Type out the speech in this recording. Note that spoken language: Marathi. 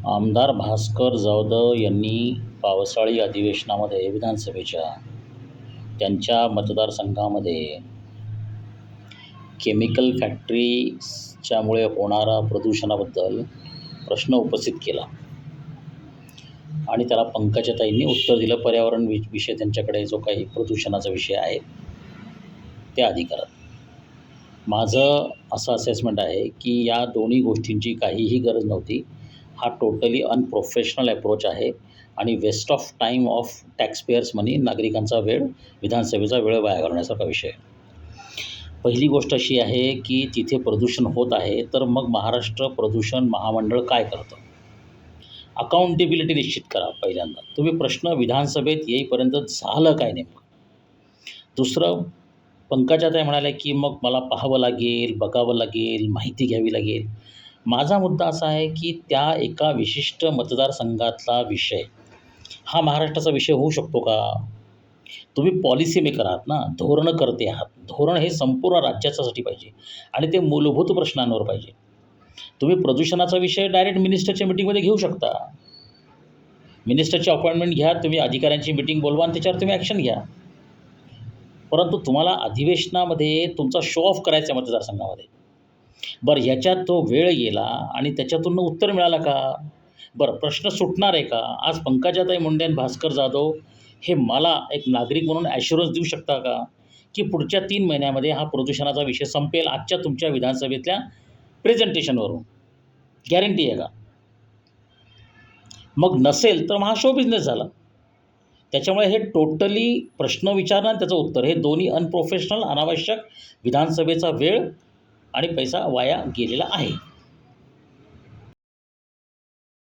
आमदार भास्कर जाधव यांनी पावसाळी अधिवेशनामध्ये विधानसभेच्या त्यांच्या मतदारसंघामध्ये केमिकल फॅक्टरीच्यामुळे होणारा प्रदूषणाबद्दल प्रश्न उपस्थित केला. आणि त्याला पंकजाताईंनी उत्तर दिलं. पर्यावरण वि विषय त्यांच्याकडे जो काही प्रदूषणाचा विषय आहे त्या अधिकारात. माझं असं असेसमेंट आहे की या दोन्ही गोष्टींची काहीही गरज नव्हती. हा टोटली अनप्रोफेशनल अप्रोच आहे. आणि waste of time of taxpayers money नागरिकांचा वेळ विधानसभेचा वेळ वाया घालवण्यासारखा विषय. आहे पहिली गोष्ट अशी आहे की तिथे प्रदूषण होत आहे तर मग महाराष्ट्र प्रदूषण महामंडळ काय करतं? अकाउंटेबिलिटी निश्चित करा पहिल्यांदा. तुम्ही प्रश्न विधानसभेत येईपर्यंत झालं काय नेमकं? दुसरं पंकजाताई म्हणाल्या की मग मला पाहावं लागेल बघावं लागेल माहिती घ्यावी लागेल. माझा मुद्दा असा आहे की त्या एका विशिष्ट मतदारसंघातला विषय हा महाराष्ट्राचा विषय होऊ शकतो का? तुम्ही पॉलिसी मेकर आहात ना धोरणं करते आहात. धोरण हे संपूर्ण राज्याच्यासाठी पाहिजे आणि ते मूलभूत प्रश्नांवर पाहिजे. तुम्ही प्रदूषणाचा विषय डायरेक्ट मिनिस्टरच्या मिटिंगमध्ये घेऊ शकता. मिनिस्टरची अपॉइंटमेंट घ्या तुम्ही अधिकाऱ्यांची मिटिंग बोलवा आणि त्याच्यावर तुम्ही ॲक्शन घ्या. परंतु तुम्हाला अधिवेशनामध्ये तुमचा शो ऑफ करायचा आहे मतदारसंघामध्ये. बरं ह्याच्यात तो वेळ गेला आणि त्याच्यातून उत्तर मिळालं का? बरं प्रश्न सुटणार आहे का? आज पंकजाताई मुंडे आणि भास्कर जाधव हे मला एक नागरिक म्हणून ॲश्युरन्स देऊ शकता का? की पुढच्या तीन महिन्यामध्ये हा प्रदूषणाचा विषय संपेल आजच्या तुमच्या विधानसभेतल्या प्रेझेंटेशनवरून गॅरंटी आहे का? मग नसेल तर मग हा शो बिझनेस झाला. त्याच्यामुळे हे टोटली प्रश्न विचारणं आणि त्याचं उत्तर. हे दोन्ही अनप्रोफेशनल अनावश्यक विधानसभेचा वेळ आणि पैसा वाया गेलेला आहे.